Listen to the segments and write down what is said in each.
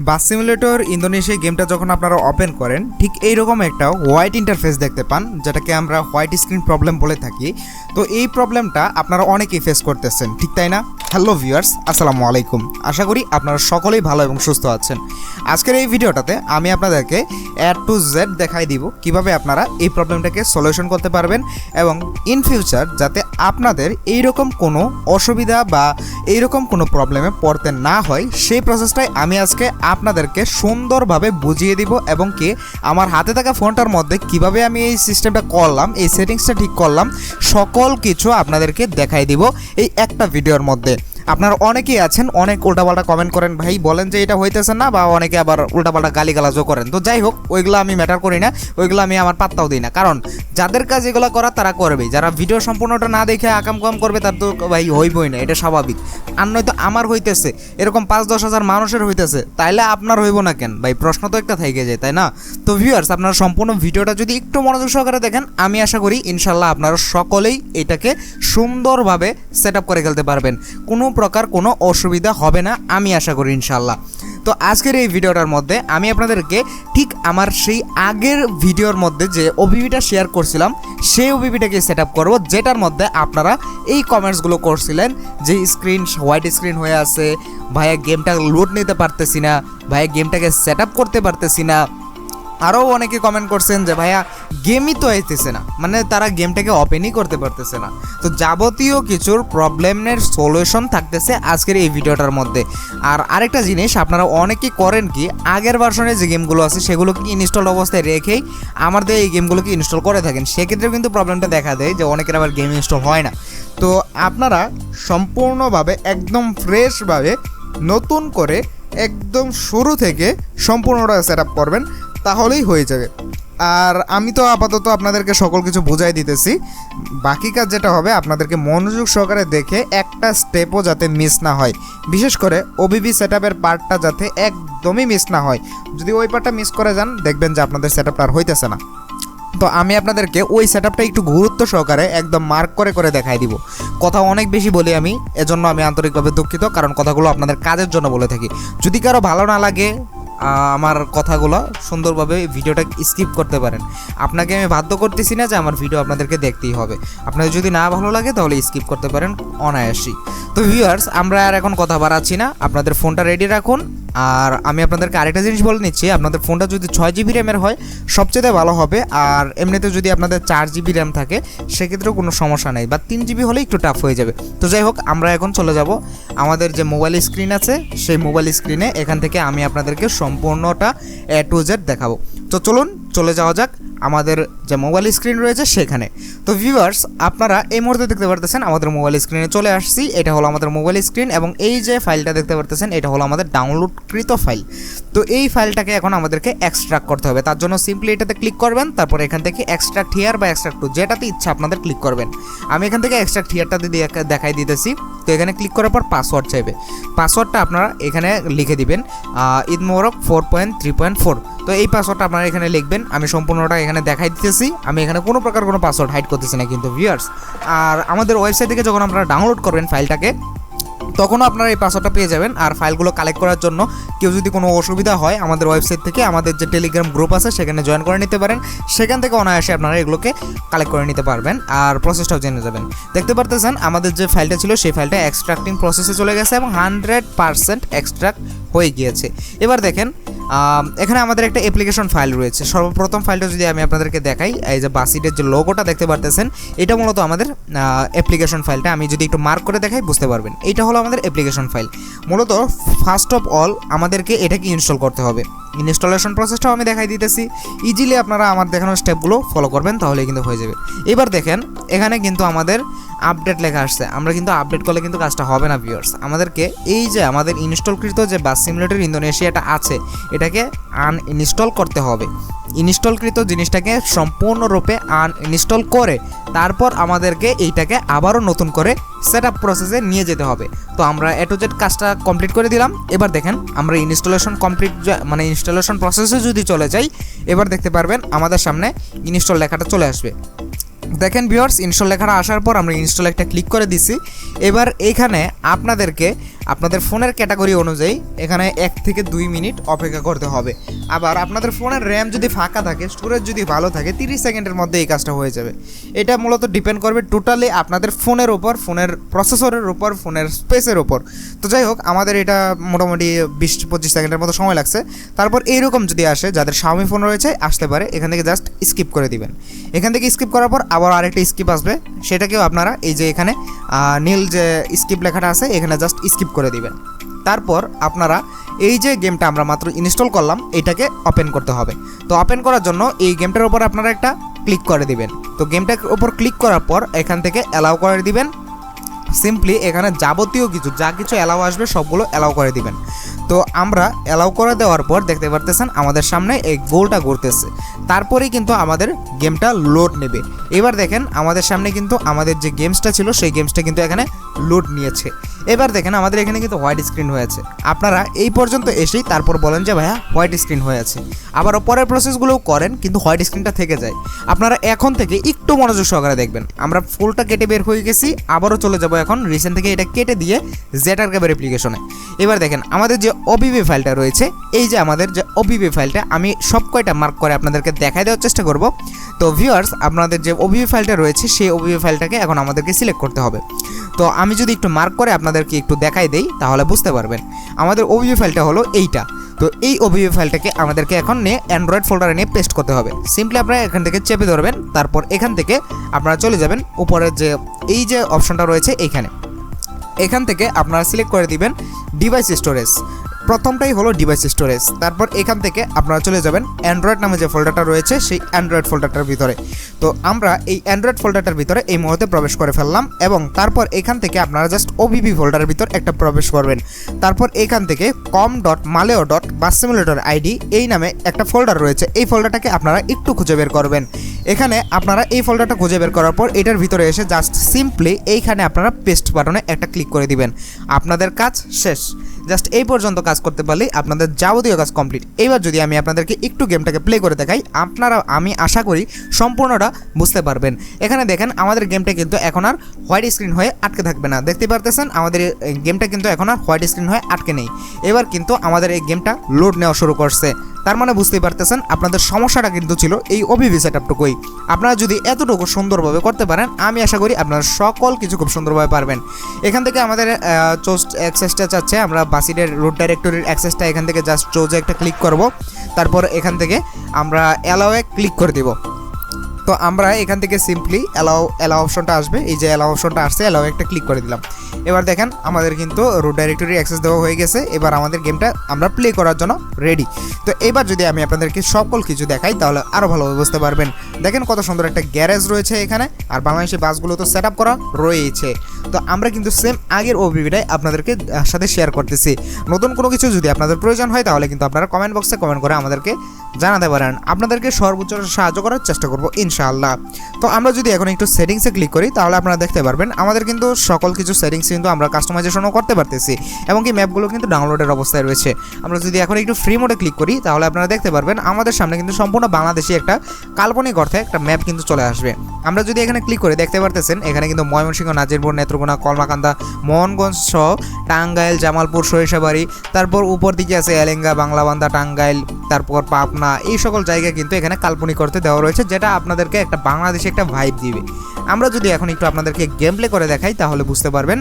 বাস simulator Indonesia গেমটা যখন আপনারা ওপেন করেন, ঠিক এইরকম একটা হোয়াইট ইন্টারফেস দেখতে পান, যেটাকে আমরা হোয়াইট স্ক্রিন প্রবলেম বলে থাকি। তো এই প্রবলেমটা আপনারা অনেকেই ফেস করতেছেন, ঠিক তাই না? হ্যালো ভিউয়ার্স আসসালামু আলাইকুম। আশা করি আপনারা সকলেই ভালো এবং সুস্থ আছেন। আজকের এই ভিডিওটাতে আমি আপনাদেরকে অ্যাড টু জেড দেখাই দিব, কীভাবে আপনারা এই প্রবলেমটাকে সলিউশন করতে পারবেন এবং ইন ফিউচার যাতে আপনাদের এইরকম কোনো অসুবিধা বা এইরকম কোনো প্রবলেমে পড়তে না হয়, সেই প্রসেসটাই আমি আজকে আপনাদেরকে সুন্দরভাবে বুঝিয়ে দিব এবং কি আমার হাতে থাকা ফোনটার মধ্যে কীভাবে আমি এই সিস্টেমটা করলাম, এই সেটিংসটা ঠিক করলাম, সকল কিছু আপনাদেরকে দেখাই দিব এই একটা ভিডিওর মধ্যে। আপনারা অনেকেই আছেন, অনেক উল্টাপাল্টা কমেন্ট করেন, ভাই, বলেন যে এটা হইতেছে না, বা অনেকে আবার উল্টাপাল্টা গালিগালাজও করেন। তো যাই হোক, ওইগুলো আমি ম্যাটার করি না, ওইগুলো আমি আমার পাত্তাও দিই না। কারণ যাদের কাজ এগুলো করা, তারা করবেই। যারা ভিডিও সম্পূর্ণটা না দেখে আকাম কম করবে, তার তো ভাই হইবই না, এটা স্বাভাবিক। আর নয়তো আমার হইতেছে, এরকম পাঁচ দশ হাজার মানুষের হইতেছে, তাইলে আপনার হইব না কেন? ভাই, প্রশ্ন তো একটা থেকে যায়, তাই না? তো ভিউয়ার্স আপনারা সম্পূর্ণ ভিডিওটা যদি একটু মনোযোগ সহকারে দেখেন, আমি আশা করি ইনশাল্লাহ আপনারা সকলেই এটাকে সুন্দরভাবে সেট আপ করে খেলতে পারবেন। কোনো প্রকার কোনো অসুবিধা হবে না, আমি আশা করি ইনশাল্লাহ তো আজকের এই ভিডিওটার মধ্যে আমি আপনাদেরকে ঠিক আমার সেই আগের ভিডিওর মধ্যে যে ওবিবিটা শেয়ার করছিলাম, সেই ওবিবিটাকে সেট আপ করব, যেটার মধ্যে আপনারা এই কমেন্টসগুলো করছিলেন যে স্ক্রিন হোয়াইট স্ক্রিন হয়ে আছে, ভাইয়া গেমটা লোড নিতে পারতেছি না, ভাইয়া গেমটাকে সেট আপ করতে পারতেছি না। আরও অনেকে কমেন্ট করছেন যে, ভাইয়া গেমই তো আইতেছে না। মানে তারা গেমটাকে ওপেনই করতে পারতেছে না। তো যাবতীয় কিছুর প্রবলেমের সলিউশন থাকতেছে আজকের এই ভিডিওটার মধ্যে। আর আরেকটা জিনিস, আপনারা অনেকেই করেন কি, আগের ভার্সনের যে গেমগুলো আছে, সেগুলোকে ইনস্টল অবস্থায় রেখেই আমাদের এই গেমগুলোকে ইনস্টল করে থাকেন। সেক্ষেত্রে কিন্তু প্রবলেমটা দেখা দেয় যে অনেকের আবার গেম ইনস্টল হয় না। তো আপনারা সম্পূর্ণভাবে, একদম ফ্রেশভাবে নতুন করে, একদম শুরু থেকে সম্পূর্ণটা সেট আপ করবেন, তাহলেই হয়ে যাবে। আর আমি তো আপাতত আপনাদেরকে সকল কিছু বুঝাই দিতেছি। বাকি কাজ যেটা হবে, আপনাদেরকে মনোযোগ সহকারে দেখে একটা স্টেপও যাতে মিস না হয়। বিশেষ করে ওবিবি সেট আপের পার্টটা যাতে একদমই মিস না হয়। যদি ওই পার্টটা মিস করে যান, দেখবেন যে আপনাদের সেট আপটা আর হইতেছে না। তো আমি আপনাদেরকে ওই সেট আপটা একটু গুরুত্ব সহকারে একদম মার্ক করে করে দেখাই দিব। কথা অনেক বেশি বলি আমি, এজন্য আমি আন্তরিকভাবে দুঃখিত, কারণ কথাগুলো আপনাদের কাজের জন্য বলে থাকি। যদি কারও ভালো না লাগে আমার কথাগুলো সুন্দরভাবে ভিডিওটা স্কিপ করতে পারেন। আপনাকে আমি বাধ্য করতেছি না যে আমার ভিডিও আপনাদেরকে দেখতেই হবে। আপনাদের যদি না ভালো লাগে তাহলে স্কিপ করতে পারেন অনায়াসই। তো ভিউয়ার্স আমরা আর এখন কথা বাড়াচ্ছি না। আপনাদের ফোনটা রেডি রাখুন। আর আমি আপনাদেরকে আরেকটা জিনিস বলে নিচ্ছি, আপনাদের ফোনটা যদি ছয় জিবি র্যামের হয়, সবচেয়ে ভালো হবে। আর এমনিতে যদি আপনাদের চার জিবি র্যাম থাকে, সেক্ষেত্রেও কোনো সমস্যা নেই, বা তিন জিবি হলে একটু টাফ হয়ে যাবে। তো যাই হোক, আমরা এখন চলে যাব। আমাদের যে মোবাইল স্ক্রিন আছে, সেই মোবাইল স্ক্রিনে এখান থেকে আমি আপনাদেরকে সম্পূর্ণটা এ টু জেড দেখাবো। তো চলুন, চলে যাওয়া যাক। আমাদের যে মোবাইল স্ক্রিন রয়েছে সেখানে। তো ভিউয়ার্স আপনারা এই মুহূর্তে দেখতে পারতেছেন আমাদের মোবাইল স্ক্রিনে চলে আসছি। এটা হলো আমাদের মোবাইল স্ক্রিন এবং এই যে ফাইলটা দেখতে পারতেছেন, এটা হলো আমাদের ডাউনলোডকৃত ফাইল তো এই ফাইলটাকে এখন আমাদেরকে এক্সট্রাক্ট করতে হবে। তার জন্য সিম্পলি এটাতে ক্লিক করবেন, তারপর এখান থেকে এক্সট্রাক্ট হিয়ার বা এক্সট্রাক্ট টু যেটাতে ইচ্ছা আপনাদের ক্লিক করবেন। আমি এখান থেকে এক্সট্রাক্ট দিয়ে দেখাই দিতেছি। তো এখানে ক্লিক করার পর পাসওয়ার্ড চাইবে। পাসওয়ার্ডটা আপনারা এখানে লিখে দিবেন Eid four point three point four তো এই পাসওয়ার্ডটা আপনারা এখানে লিখবেন। আমি সম্পূর্ণটা এখানে দেখাই দিতেছি। আমি এখানে কোনো প্রকার কোনো পাসওয়ার্ড হাইড করতেছি না কিন্তু ভিউয়ার্স আর আমাদের ওয়েবসাইট থেকে যখন আপনারা ডাউনলোড করবেন ফাইলটাকে, তখনও আপনারা এই পাসওয়ার্ডটা পেয়ে যাবেন। আর ফাইলগুলো কালেক্ট করার জন্য কেউ যদি কোনো অসুবিধা হয়, আমাদের ওয়েবসাইট থেকে আমাদের যে টেলিগ্রাম গ্রুপ আছে, সেখানে জয়েন করে নিতে পারেন। সেখান থেকে অনায়াসে আপনারা এগুলোকে কালেক্ট করে নিতে পারবেন আর প্রসেসটাও জেনে যাবেন। দেখতে পারতেছেন, আমাদের যে ফাইলটা ছিল, সেই ফাইলটা এক্সট্রাক্টিং প্রসেসে চলে গেছে এবং হান্ড্রেড পারসেন্ট এক্সট্রাক্ট হয়ে গিয়েছে। এবার দেখেন এখানে আমাদের একটা অ্যাপ্লিকেশন ফাইল রয়েছে। সর্বপ্রথম ফাইলটা যদি আমি আপনাদেরকে দেখাই, এই যে বাসিটের যে লোগোটা দেখতে পারতেছেন, এটা মূলত আমাদের অ্যাপ্লিকেশন ফাইলটা আমি যদি একটু মার্ক করে দেখাই, বুঝতে পারবেন। এটা হলো আমাদের অ্যাপ্লিকেশন ফাইল মূলত ফার্স্ট অফ অল আমাদেরকে এটাকে ইনস্টল করতে হবে। ইনস্টলেশন প্রসেসটাও আমি দেখাই দিতেছি। ইজিলি আপনারা আমার দেখানোর স্টেপগুলো ফলো করবেন তাহলে কিন্তু হয়ে যাবে। এবার দেখেন, এখানে কিন্তু আমাদের আপডেট লেখা আসছে। আমরা কিন্তু আপডেট করলে কিন্তু কাজটা হবে না ভিউয়ার্স আমাদেরকে এই যে আমাদের ইনস্টলকৃত যে বাস সিমুলেটর ইন্দোনেশিয়াটা আছে, এটাকে আনইনস্টল করতে হবে। ইনস্টলকৃত জিনিসটাকে সম্পূর্ণরূপে আনইনস্টল করে, তারপর আমাদেরকে এইটাকে আবারও নতুন করে সেট আপ প্রসেসে নিয়ে যেতে হবে। তো আমরা টু জেড কাজটা কমপ্লিট করে দিলাম। এবার দেখেন, আমরা ইনস্টলেশন কমপ্লিট মানে ইনস্টলেশন প্রসেসে যদি চলে যাই, এবার দেখতে পারবেন আমাদের সামনে ইনস্টল লেখাটা চলে আসবে। দেখেন ভিওর্স ইনস্টল লেখাটা আসার পর আমরা ইনস্টল একটা ক্লিক করে দিছি। এবার এখানে আপনাদেরকে আপনাদের ফোনের ক্যাটাগরি অনুযায়ী এখানে এক থেকে দুই মিনিট অপেক্ষা করতে হবে। আবার আপনাদের ফোনের র্যাম যদি ফাঁকা থাকে, স্টোরেজ যদি ভালো থাকে, তিরিশ সেকেন্ডের মধ্যে এই কাজটা হয়ে যাবে। এটা মূলত ডিপেন্ড করবে টোটালি আপনাদের ফোনের ওপর ফোনের প্রসেসরের উপর, ফোনের স্পেসের ওপর তো যাই হোক, আমাদের এটা মোটামুটি বিশ পঁচিশ সেকেন্ডের মতো সময় লাগছে। তারপর এইরকম যদি আসে, যাদের স্বামী ফোন রয়েছে, আসতে পারে। এখান থেকে জাস্ট স্কিপ করে দিবেন। এখান থেকে স্কিপ করার পর আবার আরেকটা স্কিপ আসবে। সেটাকেও আপনারা এই যে এখানে নীল যে স্কিপ লেখাটা আছে, এখানে জাস্ট স্কিপ করে দিবেন। তারপর আপনারা এই যে গেমটা আমরা মাত্র ইনস্টল করলাম, এটাকে ওপেন করতে হবে। তো ওপেন করার জন্য এই গেমটার উপর আপনারা একটা ক্লিক করে দিবেন। তো গেমটার উপর ক্লিক করার পর এখান থেকে অ্যালাউ করে দিবেন। সিম্পলি এখানে যাবতীয় কিছু, যা কিছু অ্যালাউ আসবে, সবগুলো অ্যালাউ করে দিবেন। তো আমরা অ্যালাউ করে দেওয়ার পর দেখতে পারতেছেন আমাদের সামনে এই গোলটা ঘুরতেছে। তারপরেই কিন্তু আমাদের গেমটা লোড নেবে। এবার দেখেন আমাদের সামনে কিন্তু আমাদের যে গেমসটা ছিল, সেই গেমসটা কিন্তু এখানে লোড নিয়েছে। এবার দেখেন আমাদের এখানে কিন্তু হোয়াইট স্ক্রিন হয়েছে। আপনারা এই পর্যন্ত এসেই তারপর বলেন যে, ভাইয়া হোয়াইট স্ক্রিন হয়ে আছে আবারও পরের প্রসেসগুলোও করেন, কিন্তু হোয়াইট স্ক্রিনটা থেকে যায়। আপনারা এখন থেকে একটু মনোযোগ সহকারে দেখবেন। আমরা ফুলটা কেটে বের হয়ে গেছি, আবারও চলে যাব এখন রিসেন্ট থেকে এটা কেটে দিয়ে জেটার ক্যাবের অ্যাপ্লিকেশনে এবার দেখেন আমাদের যে ওবিবি ফাইলটা রয়েছে। এই যে আমাদের যে ওবিবি ফাইলটা আমি সব কয়টা মার্ক করে আপনাদেরকে দেখাই দেওয়ার চেষ্টা করব। তো ভিউয়ার্স আপনাদের যে ওবিবি ফাইলটা রয়েছে, সেই ওবিবি ফাইলটাকে এখন আমাদেরকে সিলেক্ট করতে হবে। তো আমি যদি একটু মার্ক করে আপনাদেরকে একটু দেখাই দেই, তাহলে বুঝতে পারবেন। আমাদের ওবিবি ফাইলটা হলো এইটা। তো এই ওবিবি ফাইলটাকে আমাদেরকে এখন নিয়ে অ্যান্ড্রয়েড ফোল্ডারে নিয়ে পেস্ট করতে হবে। সিম্পলি আপনারা এখান থেকে চেপে ধরবেন, তারপর এখান থেকে আপনারা চলে যাবেন, উপরের যে, এই যে অপশনটা রয়েছে, এইখানে। এখান থেকে আপনারা সিলেক্ট করে দিবেন ডিভাইস স্টোরেজ প্রথমটাই হলো ডিভাইস স্টোরেজ তারপর এখান থেকে আপনারা চলে যাবেন অ্যান্ড্রয়েড নামে যে ফোল্ডারটা রয়েছে, সেই অ্যান্ড্রয়েড ফোল্ডারটার ভিতরে। তো আমরা এই অ্যান্ড্রয়েড ফোল্ডারটার ভিতরে এই মুহূর্তে প্রবেশ করে ফেললাম এবং তারপর এখান থেকে আপনারা জাস্ট ওবিবি ফোল্ডারের ভিতর একটা প্রবেশ করবেন। তারপর এখান থেকে com dot Maleo dot bus simulator ID এই নামে একটা ফোল্ডার রয়েছে। এই ফোল্ডারটাকে আপনারা একটু খুঁজে বের করবেন। এখানে আপনারা এই ফোল্ডারটা খুঁজে বের করার পর এটার ভিতরে এসে জাস্ট সিম্পলি এইখানে আপনারা পেস্ট বাটনে একটা ক্লিক করে দিবেন। আপনাদের কাজ শেষ। জাস্ট এই পর্যন্ত কাজ করতে পারলেই আপনাদের যাবতীয় কাজ কমপ্লিট। এবার যদি আমি আপনাদেরকে একটু গেমটাকে প্লে করে দেখাই, আপনারা, আমি আশা করি সম্পূর্ণটা বুঝতে পারবেন। এখানে দেখেন, আমাদের গেমটা কিন্তু এখন আর হোয়াইট স্ক্রিন হয়ে আটকে থাকবে না। দেখতে পারতেছেন, আমাদের গেমটা কিন্তু এখন আর হোয়াইট স্ক্রিন হয়ে আটকে নেই। এবার কিন্তু আমাদের এই গেমটা লোড নেওয়া শুরু করছে। তার মানে বুঝতেই পারতেছেন, আপনাদের সমস্যাটা কিন্তু ছিল এই ওবিভি সেটআপটুকুই আপনারা যদি এতটুকু সুন্দরভাবে করতে পারেন, আমি আশা করি আপনারা সকল কিছু খুব সুন্দরভাবে পারবেন। এখান থেকে আমাদের চোস্ট অ্যাক্সেসটা চাচ্ছে, আমরা বাসিডের রুট ডাইরেক্টরির অ্যাক্সেসটা এখান থেকে জাস্ট চোজে একটা ক্লিক করব। তারপর এখান থেকে আমরা অ্যালাওয়ে ক্লিক করে দিব। তো আমরা এখান থেকে সিম্পলি অ্যালাও অ্যালাও অপশনটা আসবে, এই যে অ্যালাও অপশনটা আসছে অ্যালাও একটা ক্লিক করে দিলাম। এবার দেখেন আমাদের কিন্তু রুট ডাইরেক্টরি অ্যাক্সেস দেওয়া হয়ে গেছে। এবার আমাদের গেমটা আমরা প্লে করার জন্য রেডি তো এবার যদি আমি আপনাদেরকে সকল কিছু দেখাই, তাহলে আরও ভালোভাবে বুঝতে পারবেন। দেখেন কত সুন্দর একটা গ্যারেজ রয়েছে এখানে, আর বাংলাদেশি বাসগুলো তো সেট করা রয়েছে। তো আমরা কিন্তু সেম আগের ওবিভিটাই আপনাদেরকে সাথে শেয়ার করতেছি। নতুন কোনো কিছু যদি আপনাদের প্রয়োজন হয়, তাহলে কিন্তু আপনারা কমেন্ট বক্সে কমেন্ট করে আমাদেরকে জানাতে পারেন। আপনাদেরকে সর্বোচ্চ সাহায্য করার চেষ্টা করব, ইনশাআল্লাহ। তো আমরা যদি এখন একটু সেটিংসে ক্লিক করি, তাহলে আপনারা দেখতে পারবেন, আমাদের কিন্তু সকল কিছু সেটিংস কিন্তু আমরা কাস্টমাইজেশনও করতে পারতেছি, এবং কি ম্যাপগুলো কিন্তু ডাউনলোডের অবস্থায় রয়েছে। আমরা যদি এখন একটু ফ্রি মোডে ক্লিক করি, তাহলে আপনারা দেখতে পারবেন আমাদের সামনে কিন্তু সম্পূর্ণ বাংলাদেশি একটা কাল্পনিক অর্থে একটা ম্যাপ কিন্তু চলে আসবে। আমরা যদি এখানে ক্লিক করে, দেখতে পারতেছেন, এখানে কিন্তু ময়মনসিংহ, নাজিরপুর, নেত্রকোনা, কলমাকান্দা, মোহনগঞ্জ সহ টাঙ্গাইল, জামালপুর, সরিষাবাড়ি, তারপর উপর দিকে আছে এলেঙ্গা, বাংলাবান্ধা, টাঙ্গাইল, তারপর পাবনা, এই সকল জায়গা কিন্তু এখানে কাল্পনিক করতে দেওয়া রয়েছে, যেটা আপনাদেরকে একটা বাংলাদেশে একটা ভাইব দিবে। আমরা যদি এখন একটু আপনাদেরকে গেম প্লে করে দেখাই, তাহলে বুঝতে পারবেন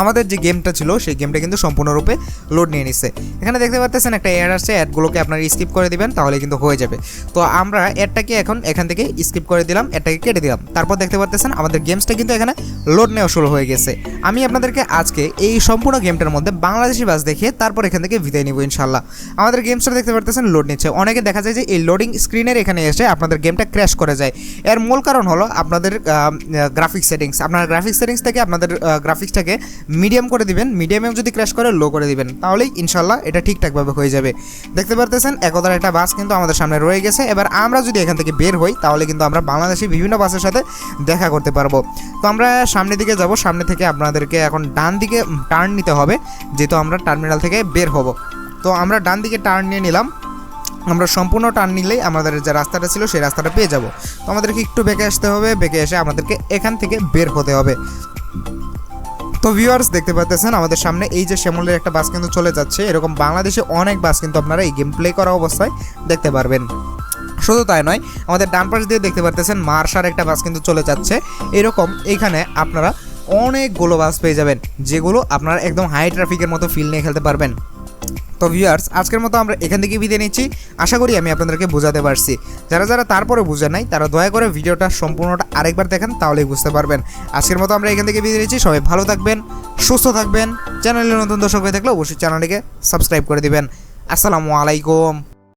আমাদের যে গেমটা ছিল, সেই গেমটা কিন্তু সম্পূর্ণরূপে লোড নিয়ে নিচ্ছে এখানে দেখতে পাচ্ছেন একটা অ্যাড আসছে অ্যাডগুলোকে আপনারা স্কিপ করে দিবেন, তাহলে কিন্তু হয়ে যাবে। তো আমরা অ্যাডটাকে এখন এখান থেকে স্কিপ করে দিলাম অ্যাডটাকে কেটে দিলাম। তারপর দেখতে পাচ্ছেন আমাদের গেমসটা কিন্তু এখানে লোড নেওয়া শুরু হয়ে গেছে। আমি আপনাদেরকে আজকে এই সম্পূর্ণ গেমটার মধ্যে বাংলাদেশি বাস দেখিয়ে তারপর এখান থেকে বিদায় নিব ইনশাল্লাহ আমাদের গেমসটা দেখতে পারতেছেন লোড নিচ্ছে। অনেকে দেখা যায় যে এই লোডিং স্ক্রিনের এখানে এসে আপনাদের গেমটা ক্র্যাশ করে যায়। এর মূল কারণ হলো আপনাদের গ্রাফিক্স সেটিংস আপনার গ্রাফিক্স সেটিংস থেকে আপনাদের গ্রাফিক্সটাকে মিডিয়াম করে দিবেন, মিডিয়ামেও যদি ক্র্যাশ করে লো করে দিবেন। তাহলেই ইনশাল্লাহ এটা ঠিকঠাকভাবে হয়ে যাবে। দেখতে পারতেছেন একদার একটা বাস কিন্তু আমাদের সামনে রয়ে গেছে। এবার আমরা যদি এখান থেকে বের হই, তাহলে কিন্তু আমরা বাংলাদেশি বিভিন্ন বাসের সাথে দেখা করতে পারব। তো আমরা সামনের দিকে যাব, সামনে থেকে আপনাদেরকে এখন ডান দিকে টার্ন নিতে হবে, যেহেতু আমরা টার্মিনাল থেকে বের হব। তো আমরা ডান দিকে টার্ন নিয়ে নিলাম। আমরা সম্পূর্ণ টার্ন নিলেই আমাদের যে রাস্তাটা ছিল, সেই রাস্তাটা পেয়ে যাব। তো আমাদেরকে একটু বেঁকে আসতে হবে, বেঁকে এসে আমাদেরকে এখান থেকে বের হতে হবে। তো ভিউয়ার্স দেখতে পাচ্ছেন আমাদের সামনে এই যে শ্যামলের একটা বাস কিন্তু চলে যাচ্ছে। এরকম বাংলাদেশে অনেক বাস কিন্তু আপনারা এই গেম প্লে করা অবস্থায় দেখতে পারবেন। শুধু তাই নয়, আমাদের ডান পাশ দিয়ে দেখতে পারতেছেন মার্শার একটা বাস কিন্তু চলে যাচ্ছে। এরকম এখানে আপনারা অনেকগুলো বাস পেয়ে যাবেন, যেগুলো আপনারা একদম হাই ট্রাফিকের মতো ফিল নিয়ে খেলতে পারবেন। তো ভিউয়ার্স আজকের মতো আমরা এখান থেকে বিদায় নিচ্ছি। আশা করি আমি আপনাদেরকে বোঝাতে পারছি। যারা যারা তারপরে বুঝে নাই, তারা দয়া করে ভিডিওটা সম্পূর্ণটা আরেকবার দেখেন, তাহলেই বুঝতে পারবেন। আজকের মতো আমরা এখান থেকে বিদায় নিচ্ছি। সবাই ভালো থাকবেন, সুস্থ থাকবেন। চ্যানেলে নতুন দর্শক হয়ে থাকলে অবশ্যই চ্যানেলটিকে সাবস্ক্রাইব করে দিবেন। আসসালামু আলাইকুম।